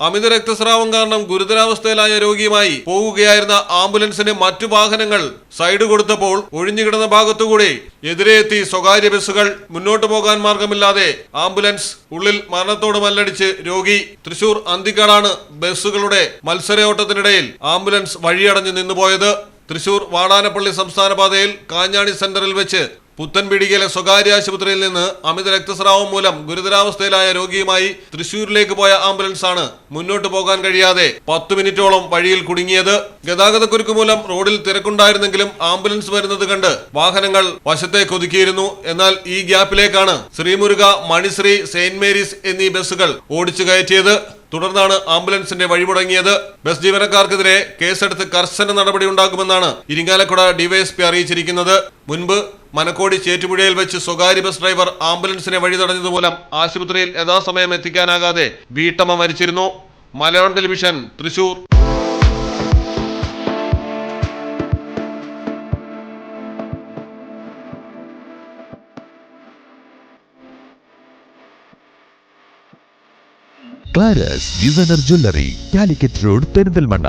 അമിത രക്തസ്രാവം കാരണം ഗുരുതരാവസ്ഥയിലായ രോഗിയുമായി പോവുകയായിരുന്ന ആംബുലൻസിന് മറ്റു വാഹനങ്ങൾ സൈഡ് കൊടുത്തപ്പോൾ ഒഴിഞ്ഞുകിടന്ന ഭാഗത്തുകൂടി എതിരെ എത്തി സ്വകാര്യ ബസ്സുകൾ മുന്നോട്ടു പോകാൻ മാർഗമില്ലാതെ ആംബുലൻസ് ഉള്ളിൽ മരണത്തോട് മല്ലടിച്ച് രോഗി തൃശൂർ അന്തിക്കാടാണ് ബസ്സുകളുടെ മത്സരയോട്ടത്തിനിടയിൽ ആംബുലൻസ് വഴിയടഞ്ഞു നിന്നുപോയത്. തൃശൂർ വാടാനപ്പള്ളി സംസ്ഥാന പാതയിൽ കാഞ്ഞാണി സെന്ററിൽ വെച്ച് പുത്തൻപിടികയിലെ സ്വകാര്യ ആശുപത്രിയിൽ നിന്ന് അമിത രക്തസ്രാവം മൂലം ഗുരുതരാവസ്ഥയിലായ രോഗിയുമായി തൃശൂരിലേക്ക് പോയ ആംബുലൻസ് ആണ് മുന്നോട്ട് പോകാൻ കഴിയാതെ പത്തു മിനിറ്റോളം വഴിയിൽ കുടുങ്ങിയത്. ഗതാഗതക്കുരുക്ക് മൂലം റോഡിൽ തിരക്കുണ്ടായിരുന്നെങ്കിലും ആംബുലൻസ് വരുന്നത് കണ്ട് വാഹനങ്ങൾ വശത്തേക്ക് ഒതുക്കിയിരുന്നു. എന്നാൽ ഈ ഗ്യാപ്പിലേക്കാണ് ശ്രീമുരുക മണിശ്രീ സെയിന്റ് മേരീസ് എന്നീ ബസ്സുകൾ ഓടിച്ചു കയറ്റിയത്. തുടർന്നാണ് ആംബുലൻസിന്റെ വഴിമുടങ്ങിയത് ബസ് ജീവനക്കാർക്കെതിരെ കേസെടുത്ത് കർശന നടപടി ഉണ്ടാകുമെന്നാണ് ഇരിങ്ങാലക്കുട ഡിവൈഎസ്പി അറിയിച്ചിരിക്കുന്നത്. മുൻപ് മനക്കോടി ചേറ്റുപുഴയിൽ വെച്ച് സ്വകാര്യ ബസ് ഡ്രൈവർ ആംബുലൻസിനെ വഴി തടഞ്ഞതുമൂലം ആശുപത്രിയിൽ യഥാസമയം എത്തിക്കാനാകാതെ വീട്ടമ്മ മരിച്ചിരുന്നു. Malayalam television Thrissur. Clara's designer jewellery Calicut road Perinthalmanna